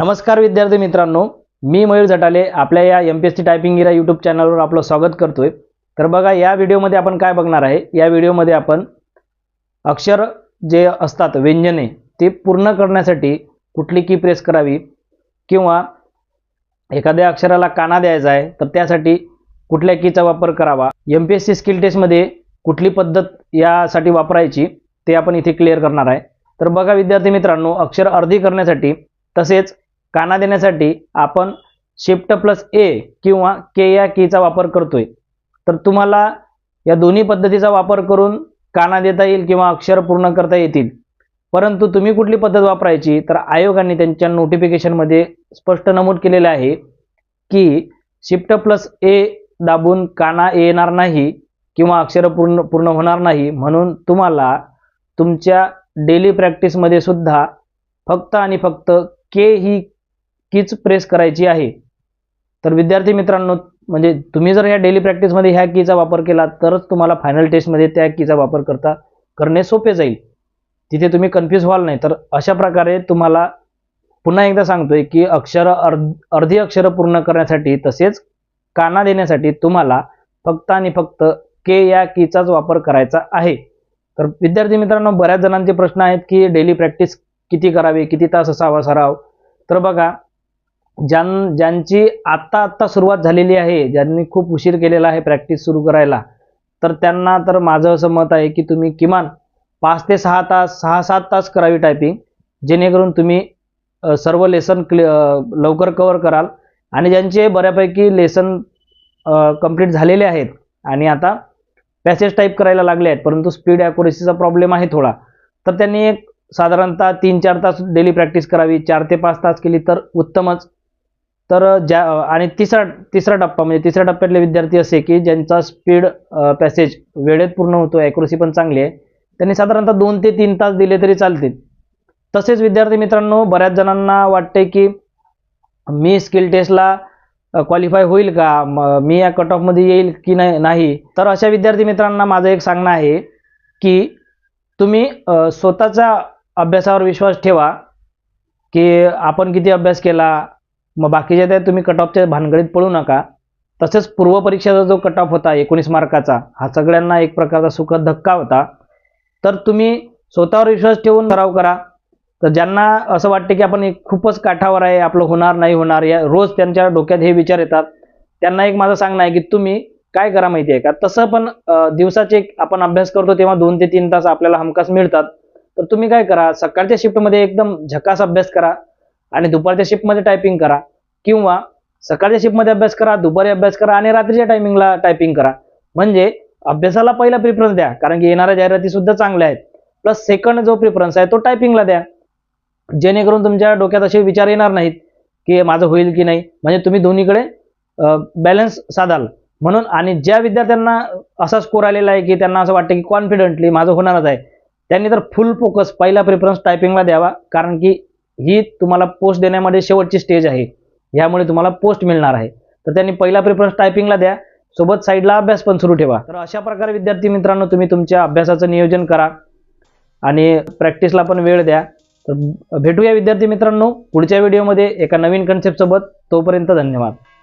नमस्कार विद्यार्थी मित्रांनो मी मयूर झटाले आपल्या या M P S T typing era YouTube चॅनलवर आपलं स्वागत करतोय. तर बघा या व्हिडिओमध्ये आपण काय बघणार आहे? या व्हिडिओमध्ये आपण अक्षर जे असतात व्यंजने ते पूर्ण करण्यासाठी कुठली की प्रेस करावी किंवा एखाद्या अक्षराला काना द्यायचा आहे तर त्यासाठी कुठल्या कीचा वापर करावा? M P S C skill टेस्टमध्ये कुठली पद्धत यासाठी वापरायची ते आपण इथे क्लिअर करणार आहे. तर बघा विद्यार्थी मित्रांनो अक्षर अर्धी करण्यासाठी तसेच काना देण्यासाठी आपण शिफ्ट प्लस ए किंवा के या कीचा वापर करतोय. तर तुम्हाला या दोन्ही पद्धतीचा वापर करून काना देता येईल किंवा अक्षर पूर्ण करता येतील. परंतु तुम्ही कुठली पद्धत वापरायची? तर आयोगाने त्यांच्या नोटिफिकेशनमध्ये स्पष्ट नमूद केलेलं आहे की शिफ्ट प्लस ए दाबून काना येणार नाही किंवा अक्षर पूर्ण पूर्ण होणार नाही. म्हणून तुम्हाला तुमच्या डेली प्रॅक्टिसमध्ये सुद्धा फक्त आणि फक्त के ही कीच प्रेस करायची आहे. तर विद्यार्थी मित्रांनो म्हणजे तुम्ही जर या डेली प्रॅक्टिसमध्ये ह्या कीचा वापर केला तरच तुम्हाला फायनल टेस्टमध्ये त्या कीचा वापर करता करणे सोपे जाईल. तिथे तुम्ही कन्फ्यूज व्हाल नाही. तर अशा प्रकारे तुम्हाला पुन्हा एकदा सांगतोय की अक्षर अर्ध अर्धी अक्षरं पूर्ण करण्यासाठी तसेच काना देण्यासाठी तुम्हाला फक्त आणि फक्त के या कीचाच वापर करायचा आहे. तर विद्यार्थी मित्रांनो बऱ्याच जणांचे प्रश्न आहेत की डेली प्रॅक्टिस किती करावी किती तास असावा सराव? तर बघा ज्यां ज्यांची आत्ता आत्ता सुरुवात झालेली आहे ज्यांनी खूप उशीर केलेला आहे प्रॅक्टिस सुरू करायला तर त्यांना तर माझं असं मत आहे की तुम्ही किमान पाच ते सहा तास सहा सात तास करावी टायपिंग जेणेकरून तुम्ही सर्व लेसन क्लि लवकर कवर कराल. आणि ज्यांचे बऱ्यापैकी लेसन कंप्लीट झालेले आहेत आणि आता पॅसेज टाईप करायला लागले आहेत परंतु स्पीड ॲक्युरेसीचा प्रॉब्लेम आहे थोडा तर त्यांनी एक साधारणतः तीन चार तास डेली प्रॅक्टिस करावी चार ते पाच तास केली तर उत्तमच. तर ज्या आणि तिसरा तिसरा टप्पा म्हणजे तिसऱ्या टप्प्यातले विद्यार्थी असे की ज्यांचा स्पीड पॅसेज वेळेत पूर्ण होतो ॲक्युरेसी पण चांगली आहे त्यांनी साधारणतः दोन ते तीन तास दिले तरी चालतील. तसेच विद्यार्थी मित्रांनो बऱ्याच जणांना वाटते की मी स्किल टेस्टला क्वालिफाय होईल का? म- मी या कट ऑफमध्ये येईल की नाही नाही? तर अशा विद्यार्थी मित्रांना माझं एक सांगणं आहे की तुम्ही स्वतःचा अभ्यासावर विश्वास ठेवा की आपण किती अभ्यास केला मग बाकीच्या त्या तुम्ही कट ऑफच्या भानगडीत पळू नका. तसेच पूर्वपरीक्षेचा जो कट ऑफ होता एकोणीस मार्काचा हा सगळ्यांना एक प्रकारचा सुखद धक्का होता. तर तुम्ही स्वतःवर विश्वास ठेवून सराव करा. तर ज्यांना असं वाटते की आपण खूपच काठावर आहे आपलं होणार नाही होणार या रोज त्यांच्या डोक्यात हे विचार येतात. त्यांना एक माझं सांगणं आहे की तुम्ही काय करा माहिती आहे का? तसं पण दिवसाचे एक आपण अभ्यास करतो तेव्हा दोन ते तीन तास आपल्याला हमखास मिळतात. तर तुम्ही काय करा सकाळच्या शिफ्टमध्ये एकदम झकास अभ्यास करा आणि दुपारच्या शिफ्टमध्ये टायपिंग करा. किंवा सकाळच्या शिफ्टमध्ये अभ्यास करा दुपारी अभ्यास करा आणि रात्रीच्या टायमिंगला टायपिंग करा. म्हणजे अभ्यासाला पहिला प्रिफरन्स द्या कारण की येणाऱ्या जाहिराती सुद्धा चांगल्या आहेत. प्लस सेकंड जो प्रिफरन्स आहे तो टायपिंगला द्या. जेणेकरून तुमच्या डोक्यात असे विचार येणार नाहीत की माझं होईल की नाही. म्हणजे तुम्ही दोन्हीकडे बॅलन्स साधाल. म्हणून आणि ज्या विद्यार्थ्यांना असा स्कोर आलेला आहे की त्यांना असं वाटतं की कॉन्फिडंटली माझं होणारच आहे त्यांनी तर फुल फोकस पहिला प्रिफरन्स टायपिंगला द्यावा. कारण की ही तुम्हाला पोस्ट देण्यामध्ये शेवटची स्टेज आहे. यामुळे तुम्हाला पोस्ट मिळणार आहे. तर त्यांनी पहिला प्रिफरन्स टायपिंगला द्या. सोबत साईडला अभ्यास पण सुरू ठेवा. तर अशा प्रकारे विद्यार्थी मित्रांनो तुम्ही तुमच्या अभ्यासाचं नियोजन करा आणि प्रॅक्टिसला पण वेळ द्या. तर भेटूया विद्यार्थी मित्रांनो पुढच्या व्हिडिओमध्ये एका नवीन कन्सेप्टसोबत तोपर्यंत धन्यवाद.